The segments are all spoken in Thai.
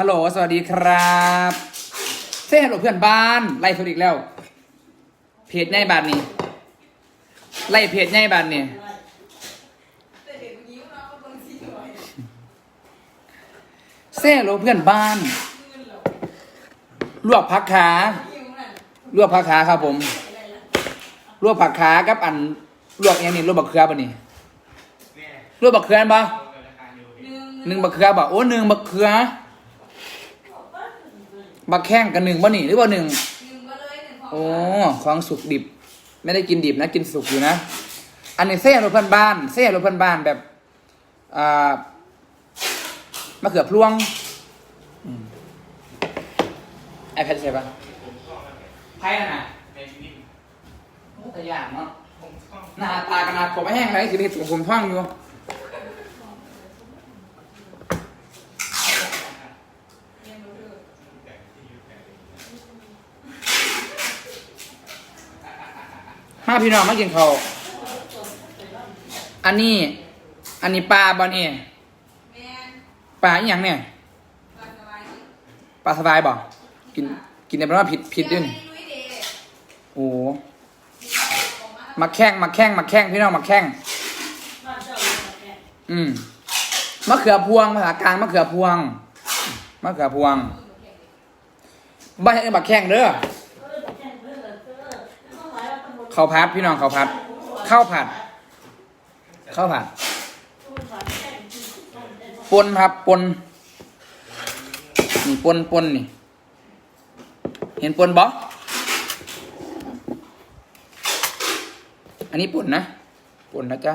ฮัลโหล สวัสดีครับเซ่ฮัลโหลเพื่อนบ้าน ไล่สดอีกแล้ว เพจใหญ่บานนี้ไล่เพจใหญ่บานนี้เซ่ฮัลโหลเพื่อนบ้าน ลวกผักขา ลวกผักขาครับผม ลวกผักขากับอันลวกอย่างนี้ลวกบักเขือป่ะนี่ลวกบักเขือป่ะหนึ่งบักเขือป่ะโอ้หนึ่งบักเขือ บักแข้งกับหนึ่งป่ะนี่หรือว่าหนึ่งโอ้ของสุกดิบ ไม่ได้กินดิบนะกินสุกอยู่นะ อันนี้เส้นรถเพันบ้านเส้นรถเพันบ้านแบบอ่ามะเขือพลวงไอแพดใช่ปะไพ่น่ะโอ้แต่ยากเนาะหน้าตาขนาดผมไม่แห้งเลยคือเห็ดผมท่องอยู่ มาพี่น้องมากินข้าวอันนี้ อันนี้ปลาบอนี่ปลาอหย่างเนี่ยปลาสบายบ่กินกินได้แปลว่าผิดผิดด้วยนี่โอ้มาแข้งมาแข้งมาแข้งพี่น้องมาแข้งอืมมะเขือพวงภาษากลางมะเขือพวงมะเขือพวงบ้านยังบักแข้งเด้อ ข้าวผัดพี่น้องข้าวผัดข้าวผัดข้าวผัดปนครับปนนี่ปนปนนี่ เห็นปนบ่อันนี้ปนนะปนนะจ๊ะ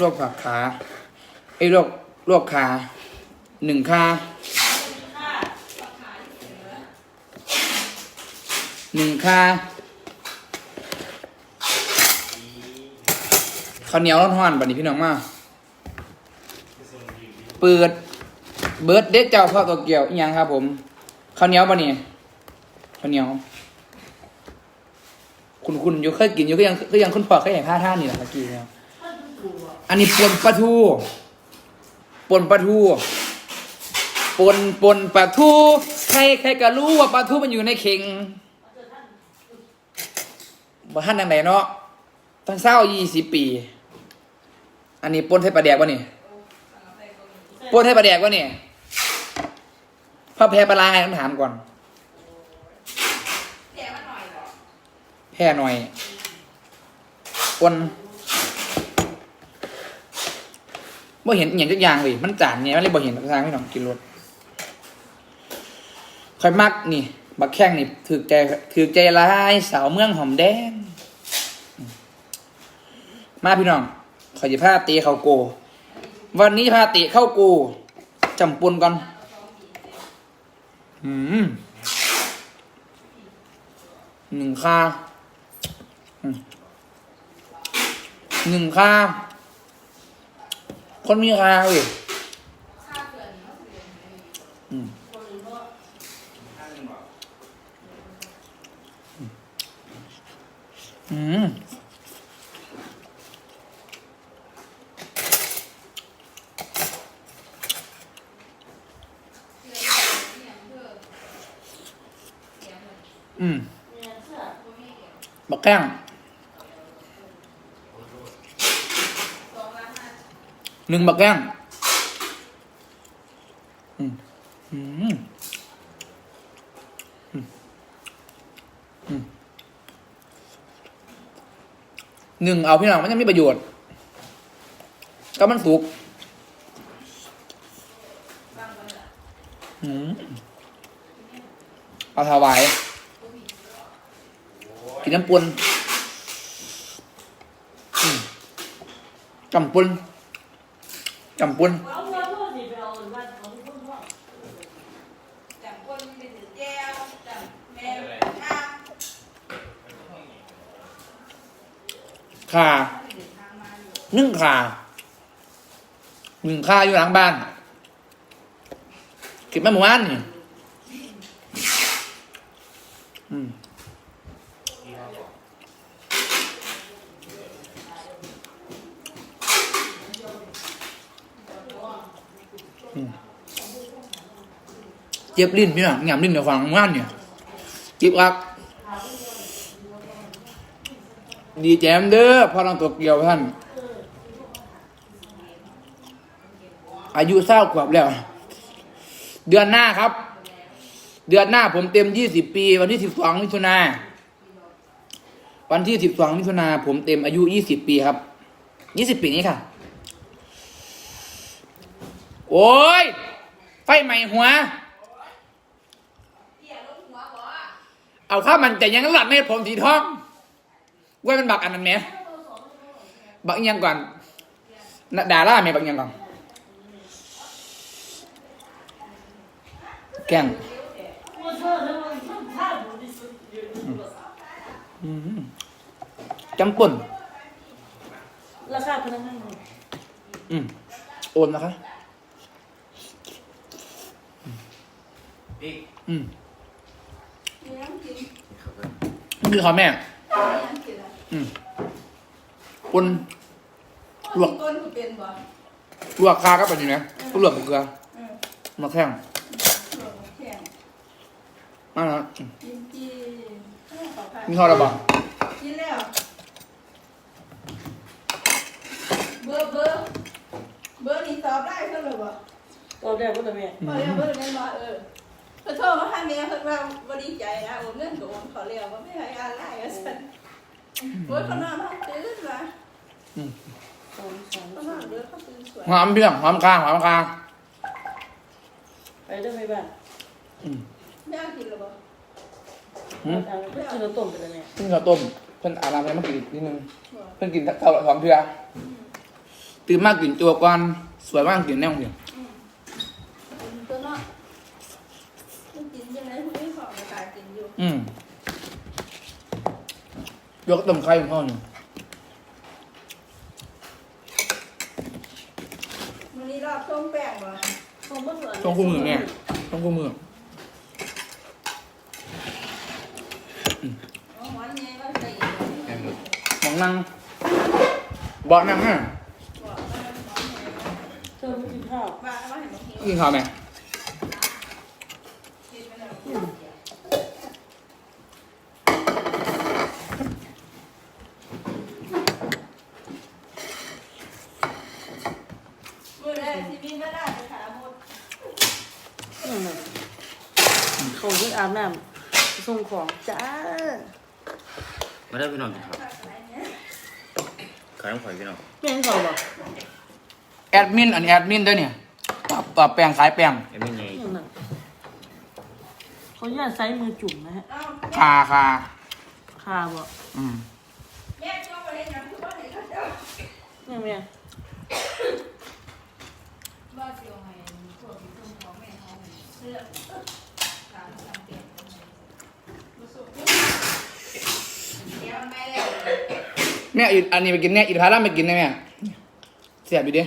ลวกผักขาไอ้ลวกลวกขาหนึ่งขา หนึ่งขาข้าวเหนียวร้อนๆบัดนี้พี่น้องมา เปิด เบิร์ดเด็ดเจ้าพ่อตัวเกี่ยวอีหยังครับผมข้าวเหนียวปะเนี่ยข้าวเหนียว คุณคุณอยู่เคยกินอยู่ก็ยังก็ยังคุณพ่อเคยเห็นท่าท่านี่แหละเมื่อกี้เนี่ยอันนี้ปนปลาทูปนปลาทูปนปนปลาทูใครใครก็รู้ว่าปลาทูมันอยู่ในเข่ง บ่ท่านทางไหนเนาะตั้งเศร้ายี่สิบปี อันนี้ปนให้ปลาแดกวะนี่ปนให้ปลาแดกวะนี่พ่อแพ้ปลาไงต้องถามก่อน แพ้หน่อยปนบ่เห็นอหย่างทุกอย่างเลย มันจานเนี่ยมันเลยบ่เห็นทางพี่น้องกินรสคอยมักนี่ บักแข้งนี่ถือใจถือใจร้ายสาวเมืองหอมแดง มาพี่น้องขอจะพาตีเขาโก วันนี้พาติเข้าโกจำปุนก่อนอืมหนึ่งค่าหนึ่งค่าคนมีค่าเว้ยอืมอืม อืมบักแก้งหนึ่งบัก แก้มอืมหนึ่งเอาพี่น้องมันยังมีประโยชน์ ก็มันสุกเอาถวายกินน้ำปุนอืมจำปุน จำปุนเอาเงินพวกนี้ไปเอาเงินของพวกพวกจับคนไปถือแก้วจับแม่ข้านึ่งขาหนึ่งขาอยู่หลังบ้านเก็บมาหมู่บ้านนี่ เจ็บลิ้นพี่น้องหยำลิ้นเดี๋ยวฟังงานเนี่ยจ็บอักดีแจมเด้อพอลังตัวเกี่ยวท่าน อายุเศร้าขวบแล้ว เดือนหน้าครับ เดือนหน้าผมเต็มยี่สิบปี วันที่สิบสองมิถุนาวันที่สิบสองมิถุนาผมเต็มอายุยี่สิบปีครับยี่สิบปีนี้ค่ะ โอ้ย ไฟใหม่หัว เตี้ยลงหัวบ่ เอาข้ามันแต่ยังหลัดไม่ผมสีทองว่ามันบักอันนั้นไหมบักยังก่อนด่าล่าไหมบักยังก่อนแกงจังปุ่นราคาพนักงานอืมโอนนะคะอืม นี่คือเขาแม่มีน้ำกินอะอืมปนลวกก้นกูเป็นบ่ลวกคาก็เป็นอยู่นะก็ลวกกับเกลือเออมาแข้งลวกแข็งมาแล้วอืมกินกินเออขอพักมีข้าวระบากินแล้ว เบอร์เบอร์เบอร์นี่ตอบได้เท่าไหร่บ่ตอนแรกก็แต่แม่พอแล้วเบอร์นั้นมาเออ เพิ่นโทรมาหาแม่เพิ่นว่าบ่ดีใจนะโอนเงินก็โอนขอแล้วว่าไม่ให้อ่านไลน์ว่าซั่นโอ้ยเขานอนห้องตื่นว่ะสองสามเขานอนเด้อเขาตื่นสวยหอมเพียงหอมคาหอมคาไปได้ไหมบ้านอืมแม่กินแล้วบ่อืมทางก็กินต้มไปแล้วเนี่ยเพิ่งข้าวต้มเพิ่นอาบน้ำไปมากินอีกนิดนึงบ่เพิ่นกินข้าวสองเทื่อตื่นมากกินตัวก่อนสวยมากกินแน่เดียว กินตัวเนาะมันกินยังไงผู้นี้ของตายกิน อยู่อืมยกต้มไข่ของพ่ออยู่มื้อนี้รอบส้มแป้งบ่ต้มเมื่อไหร่ต้องคู่มือแม่ต้องคู่มืออ๋อหวานไงว่าใส่แม่หมดหมองนั่งบอกนั่งฮะบ่ว่าหวานไงเธอไม่กินข้าวว่าว่าให้บ่หิวกินข้าวไหมกินไปแล้วมื้อแรกที่มีมาได้ไปหาหมด นั่นน่ะเขาที่อาบน้ำ ส่งของจ้ามาได้พี่น้องกินข้าวขายน้ำข่อยพี่น้องแม่งเขาบอกแอดมินอันนี้แอดมินด้วยเนี่ยตอบตอบแปลงขายแปลงเอ็มไม่ไงอย่างนั้นเขาอยากใช้มือจุ่มนะฮะเอ้าคาคาคาบอกอืมแม่ช่วยบ่เฮ็ดหยังคือบ่ให้เขาเจ้ายังไงว่าสิเอาให้พวกที่เพิ่นของแม่เขาเสื้อตามตามเปลี่ยนบ่สุกเดี๋ยวมันไม่แล้ว แม่อีอันนี้ไปกินแน่อีทาร่าไปกินได้แม่เสียบอยู่ดิ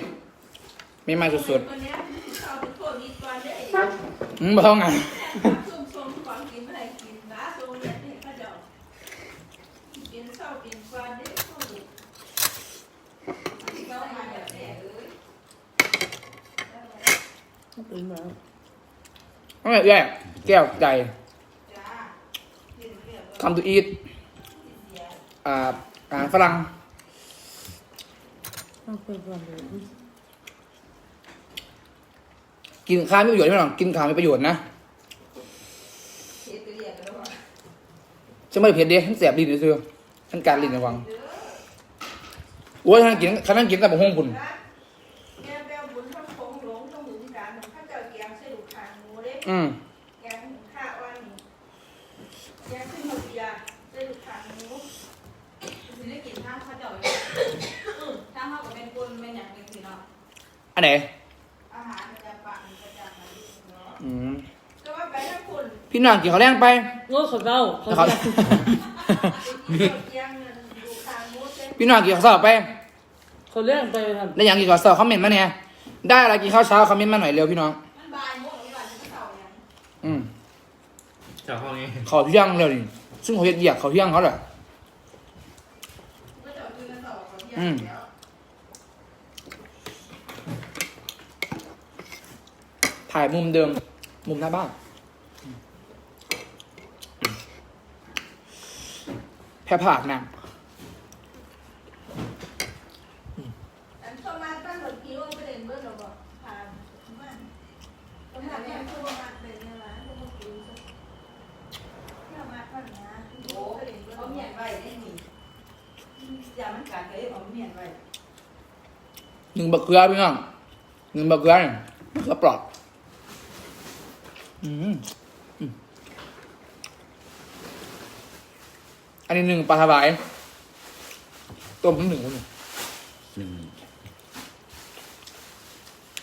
ไม่ไม่สุดตัวเนี้ยเอาไปโคตรดีกว่าเด้ๆอืมบ่เท่าไงนส้มส้มของกินอะไรกินนะส้มเนี่ยให้เขาเจ้ากินเศร้ากินกว่าเด้เขาดูเขามาแบบแน่เอ้ยตื่นมาเอาแม่แย่แก้วใจจ้ากินเรียบร้อยคำตูอีทเสียอ่า อาหารฝรั่งต้องเปิดก่อนเลยกินข้าวมีประโยชน์ไหมน้องกินข้าวมีประโยชน์นะเสียไปเรียบร้อยจะไม่ได้เผ็ดเด้ทั้งแสบลิ้นซื่อๆทั้งการลิ้นระวังโอ้ยท่านกินท่านกินแต่บะฮงพุ่นนะแม่แป้วบุญข้าวโค้งหลงต้องหมุนการข้าเจ้าแกงใส่ลูกขางหมูเด้อืมแกงข้าวอันนี้แกงขึ้นหมดยาใส่ลูกขางหมูสิได้กินข้าวข้าเจ้าอยู่อือข้าวเขาก็เป็นคนเป็นอย่างเป็นสิเนาะอันไหนอาหารประจำปากประจำอะไรเนาะอืมก็ว่าไปถ้าคุณพี่น้องกินข้าวแรงไปโง่เขาเก้าเขาเขาจะกินเกียงเงินดูทางมูเส้นพี่น้องกินข้าวเช้าไปเขาเลี้ยงไปทำแล้วอย่างกินข้าวเช้าคอมเมนต์มาเนี่ยได้อะไรกินข้าวเช้าคอมเมนต์มาหน่อยเร็วพี่น้องมันบายมุกหรือว่าจะเต่าอย่างอืมเจ้าห้องนี้ข้าวเที่ยงเร็วนี่ซึ่งเขาเฮ็ดเบียกข้าวเที่ยงเขาแหละ ก็จะกินกันต่ อืมถ่ายมุมเดิม มุมหน้าบ้าน แพร่ผากนาง อันเข้ามาตั้งหมดคิวประเด็นเบิร์ดเราบอกผ่านมันต้องผ่านเนี่ยคือว่ามันเป็นเนี่ยนะทุกคนคิวเข้ามาผ่านนะ โอ้เขาเมียนไว้ได้นี่ ยามันกัดเลยเอาเมียนไว้หนึ่งบักเกลือพี่น้องหนึ่งบักเกลือเนี่ยมะเขือเปลอดอืมอืมอันนี้หนึ่งปลาทะบายต้มทั้งหนึ่งคนเนี่ยหนึ่ง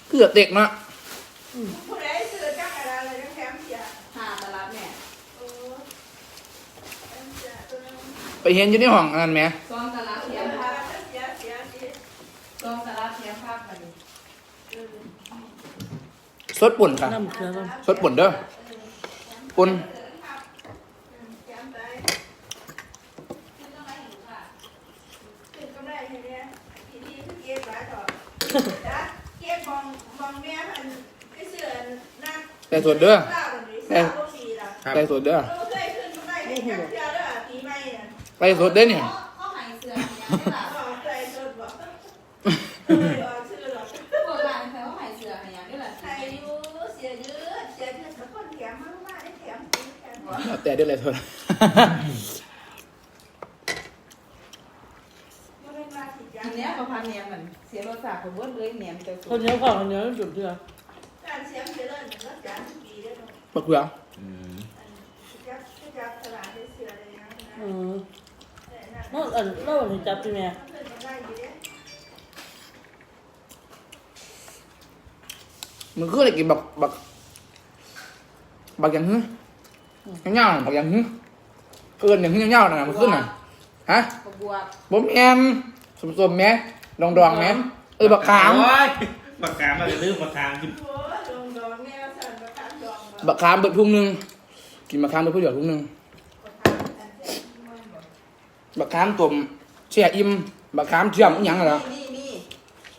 เกือบเด็กนะผู้ใดซื้อจักอะไรอะไรจักแถมเสียหาตลาดแม่โอ้แถมเสียตัวนึงไปเห็นอยู่ในห้องอันนั้นไหม ซองตลาด เสี เที ย ยม ภา ภาพ เสียเสียเสีย ซองตลาดเทียมภาพมาดิ สดปุ่นค่ะน้ำเกลือมันสดปุ่นเด้อปุ่นแถมไปไม่ต้องอะไรหนูค่ะถึงกำไรเห็นไหมทีนี้คือเก็บไว้ต่อจ้ะเก็บมองมองแม่มันไปเสือนักแต่สดเด้อเล่าแบบนี้เศร้าก็ปีละครับแต่สดเด้อเราเคยขึ้นกำไรให้จักเที่ยวเด้อปีใหม่น่ะไปสดเด้อเนี่ย แล้วแต่เด้อเลยสดไม่ได้มาสิจ้าอันเนี้ยเขาพันเนียมเหมือนเสียรสชาติเขาเบิ้ลเลยเนียมเจ้าสุคนเหนียวก่อนคนเหนียวจุดเดือการเสียงเจริญก็จานปีได้เนาะบักเกลืออืมจับจับตลาดได้เสือเลยนะอืมแต่นั่นนั่นอันเล่าถึงจับพี่แม่เพิ่นก็ได้อยู่เด้มันคืออะไรกินบักบักบักอย่าง ฮึเงาๆบักอย่างฮึเกินอย่างฮึเงาๆน่ะมันขึ้นน่ะฮะกระบวกบ่แม่นสมๆแม่ดองๆแม่เออบักขามโอ้ยบักขามมันจะดื้อบักขามกินโอ้ดองดองแนวสั่นประคันดองบักขามเบิดทุ่งหนึงกินบักขามเบิดผู้เดียวทุ่งหนึงบักขามต้มแช่อิ่มบักขามเชื่อมอิหยังล่ะนี่นี่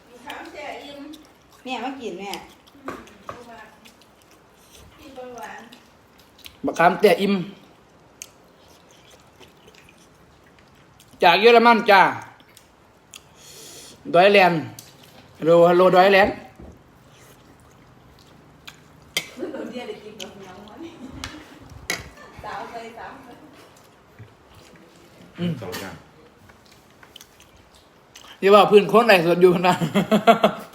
มีขามแช่อิ่มแม่มากินแม่ กินหวาน บักขามแต่อิ่มจากเยอรมันจ้าดอยแลนด์ฮัลโหลฮัลโหลดอยแลนด์เมื่อเดียวได้กินกับเหนียวมันสาวไปสาวไปสองอย่างเดี๋ยวว่าพื้นโค้นไหนสดอยู่นะ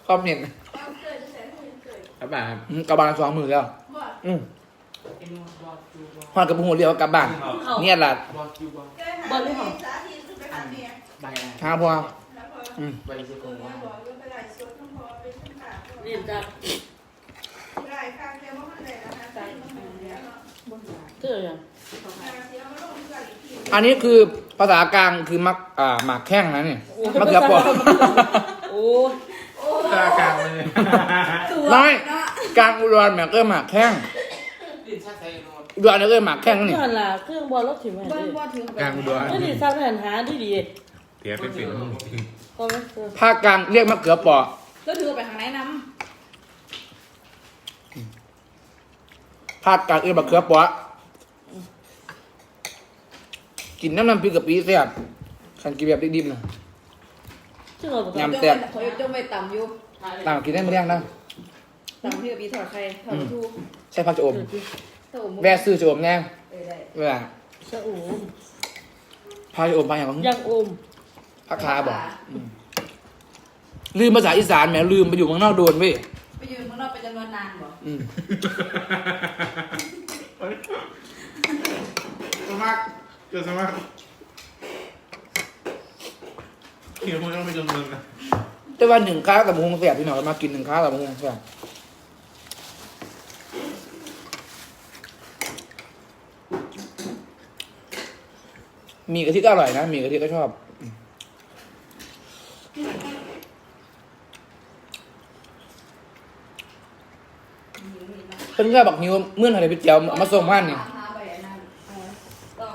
คอมเมนต์เอาเกลือจะใส่ให้เกลือครับบ้านอืมกลับบ้านสองมือแล้วบ่อืม ฮอนกับผู้หัวเรียกว่ากลับบ้านเนี่ยล่ะเกลือหาไปสาธิตคือไปทำเนี่ยหาพอแล้วพออืมเออเนี่ยบอกว่าไปไล่สดทั้งพอไปทั้งขาเรียนจับไล่ข้างแกว่ามันได้แล้วนะใส่มันเหมือนเดิมเนาะบนหลังเจอยังเสียมาลงกันอีกทีอันนี้คือภาษากลางคือมักอ่าหมากแข้งนะนี่มะเขือเปอโอ้ตากลางเลยน้อยกลางอุดรแหมกเอ้ยหมากแข้งอุ ดรเนี่ยเอ้ยหมากแข้งนี่นี่หันละเครื่องบอลรถถิ่มแม่เบิ้ดิลบ่ถึงกลางอุดรไม่ดีสร้างแผ่นหาดีดีเสียไปเป็นก็ไม่เจอภาคกลางเรียกมะเขือเปอแล้วถือไปทางไหนน้ภาคกลางเอ้ยมะเขือเปอกินน้ำน้ำพริกกะปิแซ่บขันกินแบบดิบๆนะ ชื่อเราำยำจมเขาจมไปต่ำอยู่ตามกินได้ไม่เรียงนะต่ำที่กับปีถอดใครถอดทูใช่ผักจะอม ถ้าผมแวะซื้อจะอมแน่เออได้เวลาสะอูผักจะอมผักอย่างของยังอมผักคาบอกอืมลืมภาษาอีสานแหมลืมไปอยู่เมืองนอกโดนเว้ยไปยืนข้างนอกไปจำนวนนานบ่อืมสมัครเจอสมัครเขียวมันต้องไปจนเมืองนะแต่ว่าหนึ่งข้าวกับมะฮงแซ่บพี่น้องมากินหนึ่งข้าวกับมะฮงแซ่บ มีกะทิก็อร่อยนะมีกะทิก็ชอบ เพิ่นก็บอกนิ้วเมื่อนอะไรไปเจียวมาส่งบ้านนี่หาใบอันนั้นเออต้อง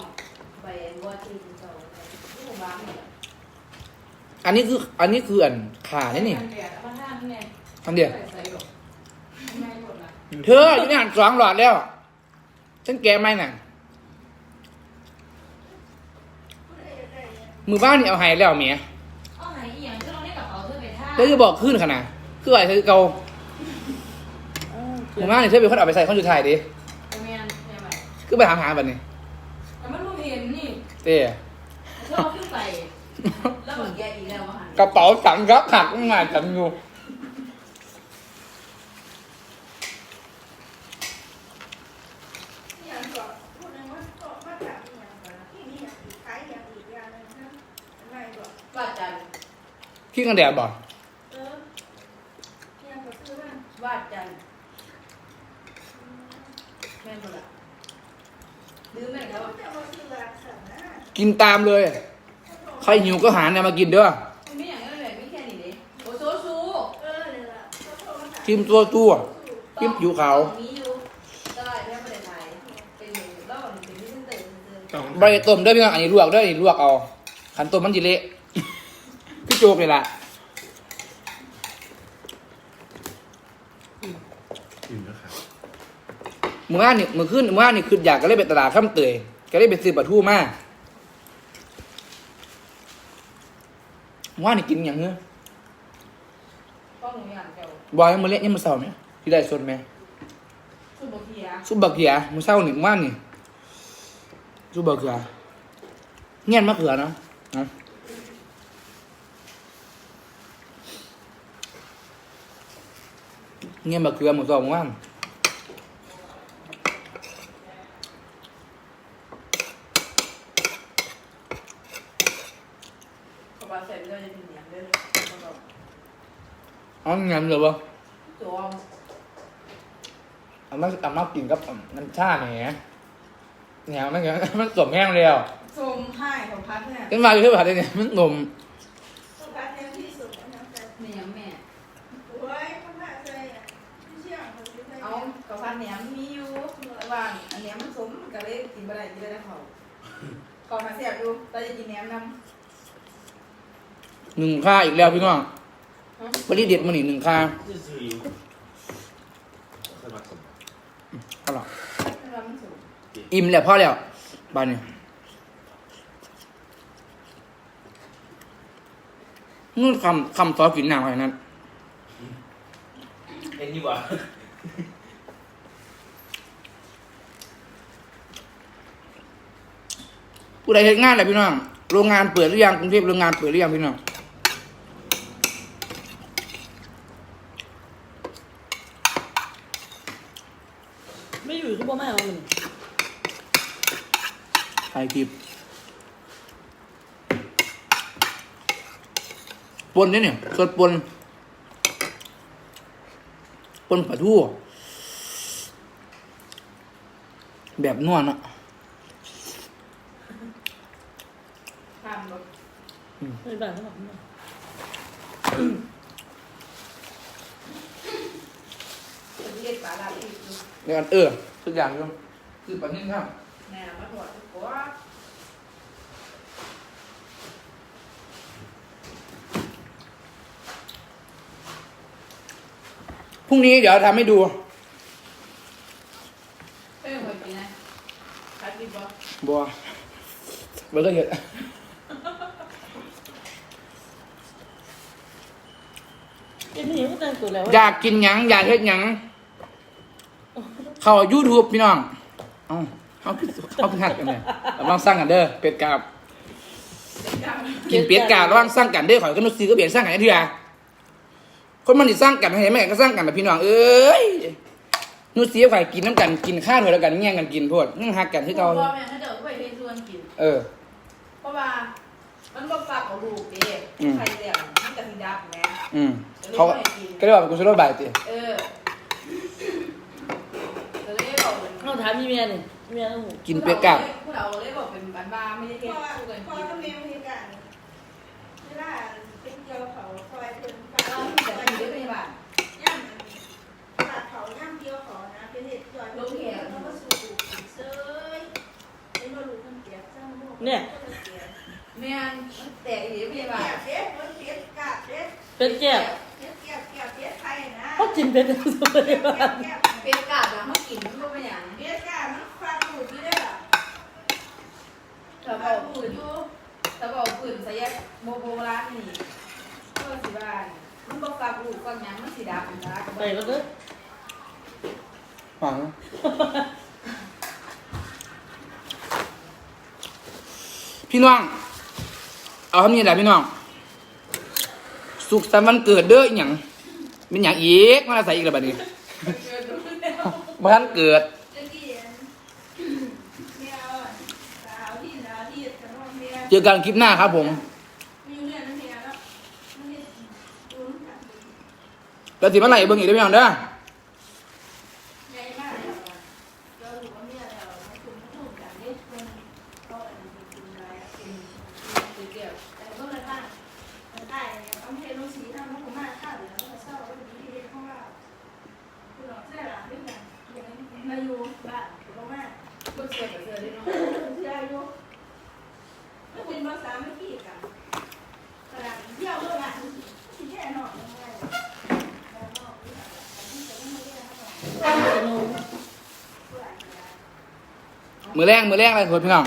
ใบอันว่าที่เจ้าที่ผมวางเนี่ยอันนี้คืออันนี้คืออันขาเนี่ยนี่อันเดียวเออยู่ใส่หรอกไม่หมดละเธออยู่ในหันสองหลอดแล้วฉันแกไม่น่ะ มือบ้านนี่เอาใหายแล้วเมียเอาไหนอีหยังก็ลองได้กระเป๋าเธอไปท่าเธอจะบอกขึ้นขนาดคืออะไรเธอเกาอ้าวมือบ้านนี่เธอเป็นคนเอาไปใส่ข้อนจุดไทายดิแม่นแม่ใหม่คือไปถามหาแบบนี้แต่มันรู้เห็นนี่เต้เธอเอาขึ้นไปแล้วเหมือนแกอีกแล้วว่าหันกระเป๋าสังครับหักง่ายจังอยู่ อย่างก่อนพูดนึงว่าก็มาจากอย่างก่อนที่นี่อย่างอีกขายอย่างอีกอย่างนึงนะอะไรก่อน ว่าจัน พี่กันแดดบอกเอออย่างก็ซื้อมันวาดจันแม่นบ่ล่ะลืมแม่นแล้แล้ววจะมาซื้อร้านสั่งนะกินตามเลย ใครหิวก็หาเนี่ยมากินเด้อมันมีอย่างนั้นเลยมีแค่นี้เด้โอ้โซซูเออเลยล่ะเขาโทรมาถามชิมตัวตัวชิมผิวขาวมีอยู่ตลาดแม่ประเทศไทยเป็นแล้วมันเป็นที่เส้นเตยเตยต้อง ใบต้มเด้อพี่น้องอันนี้ลวกเด้ออันนี้ลวกเอาขันต้มมันจิเละพี่ โจกเลยล่ะอิ่มแล้วครับเมื่อวานนี่เมื่อคืนเมื่อวานนี่คืออยากก็เลยไปตลาดข้ามเตยก็เลยไปซื้อปลาทูมาเมื่อวานนี่กินอย่างเงี้ยป้องหนูอย่างเดียวบอยมือเละยังมือเศร้าไหมที่ได้สดไหมสุบเทียซุปบักเขือมือเศร้านี่เมื่อวานนี่ซุปบักเขือเงี้ยนมะเขือเนาะเอาเงี้ยนมะ เขือมือเศร้าเมื่อวานเขาบอกเสร็จแล้วจะเป็นอย่างเดิมอ๋อเเสียบอยู่เราจะกินแหนมนหนึ่งค่าอีกแล้วพี่น้องวันนี้เด็ดมาหนิหนึ่งค่าจะซื้ออยู่สมัครสมเอาหรอำถ้าเรามันสมอิ่มแล้วพ่อแล้วบ้านนี้นู่นคำคำซอสกินหนังอะไรนั้น เอ็นนี่วะ ผู้ใดเห็นงานอะไรพี่น้อง โรงงานเปิดหรือยังกรุงเทพโรงงานเปิดหรือยังพี่น้องไม่อยู่ที่บ่แม่เอามันถ่ายคลิปปนเนี่ยเนี่ยสดปนปนปลาทูแบบนวลอะ ข้ามรถ ไม่บ้านเขาบอกไม่ เป็นเรียกปลาลาอีกอยู่ เดี๋ยวก่อนเออ ทุกอย่างอยู่คือปลานิ่มครับแม่มาถอดทุกคนพรุ่งนี้เดี๋ยวทำให้ดู เอ้ยคนกินนะพัดกินบ่บัวเบอร์ก็เยอะกินนี่ก็แต่งตัวแล้วอยากกินหยัง อยากเฮ็ดหยัง เข้า YouTube พี่น้อง เอ้าเขาคือเขาคือหัดกันเลยระวังสร้างกันเด้อเป็ดกาบกินเป็ดกาบระวังสร้างกันเด้อข่อยก็นุซื้อก็เปลี่ยนสร้างกันให้เถื่อคนมันสิสร้างกันให้แม่ก็สร้างกันแบบพี่น้องเอ้ยนุซื้อข่อยกินน้ำกันกินข้าวเถอะแล้วกันแย่งกันกินโพดนั่งหักกันที่พ่เก่าอแม่ถ้าเดี๋ยวไปเฮ็ดชวนกิน เออ เพราะว่ามันบ่ฝากเอาลูกเด้อืมใครเลี้ยงมันก็สิดับแหม่อืมเขาก็เรียกว่าเป็นกุศโลบายติเออก็เลยบอก เป็นเขาถามมีเมียนี่เมียต้องหูกินเป็ดกาบผู้เราเลยบอกเป็นบ้านๆไม่ได้เพเฮ็ดราะว่าสู้กันพ่อกินก็มีวิธีการเวลาเป็นเกี่ยวเขาคอยเพิ่นฟัเอางที่แต่จะกินได้เป็นบ้านย่ำตัดเขาย่ำเกี่ยวเขานะเป็นเหตุจอยเป็นเหตุเขาก็สูบเซยเป็นมาลูกมันเปียกจ้าโม่แม่นมันแตกอีหลีเป็นเปีบ้ายนกเด็ดมันเปียกกาดเด็ดเป็นแก้วเปียกแก้วแก้วเปียกไทยนะ เขากินเป็นตัวเลยแก้บ้าวแก้วเป็ดกาดอะเขากินมันก็เป็นอย่าง เบี้ยกามันฟาดหูพี่ได้หรอ ถ้าเบาปืน ถ้นใส่ยโมโบร้าณนี่ก็สิบ้านมันบอกฝากลูกก่อนยังมันสีดำนะไปก็เด้อฟังพี่น้อง เอาทำนี่แหละพี่น้อง สุขสันต์วันเกิดเด้ออหย่างเป็นอย่างอีกมาใส่อีกแล้วบัดนี้ บ้านเกิด จะกี่เมียเอาสาวที่สาวที่จะต้อง เมียเจอกันคลิปหน้าครับผมมีเรื่องนั้นเมียแล้วมันนี่ดูกันแล้วสิเมื่อไหร่เบิ่งอีกได้อพี่น้องเด้อ ใหญ่มากเลยเราถือว่าเมียเราคุณพูดกันเนี่ยคนก็อันนี้เป็นอะไรเป็นเกี่ยวแต่ก็เลยว่ามันได้เนี่ยต้องให้ลูกสีทำมันคงมากข้าวหรือเราเศร้าแล้วดีที่เรียกของเราคือเราแท้หลังด้วยกันอย่างนี้มาอยู่บ้านเรามาก ก็เชื่อกับเชื่อได้เนาะ เชื่ออยู่ไม่เป็นภาษาไม่ขี้กันกระดาษเที่ยวด้วยอะที่แค่นอกยังไงแล้วนอกนี่ที่จะไม่เรียกเขาบอก ขน มือแรงมือแรงอะไรคนพี่น้อง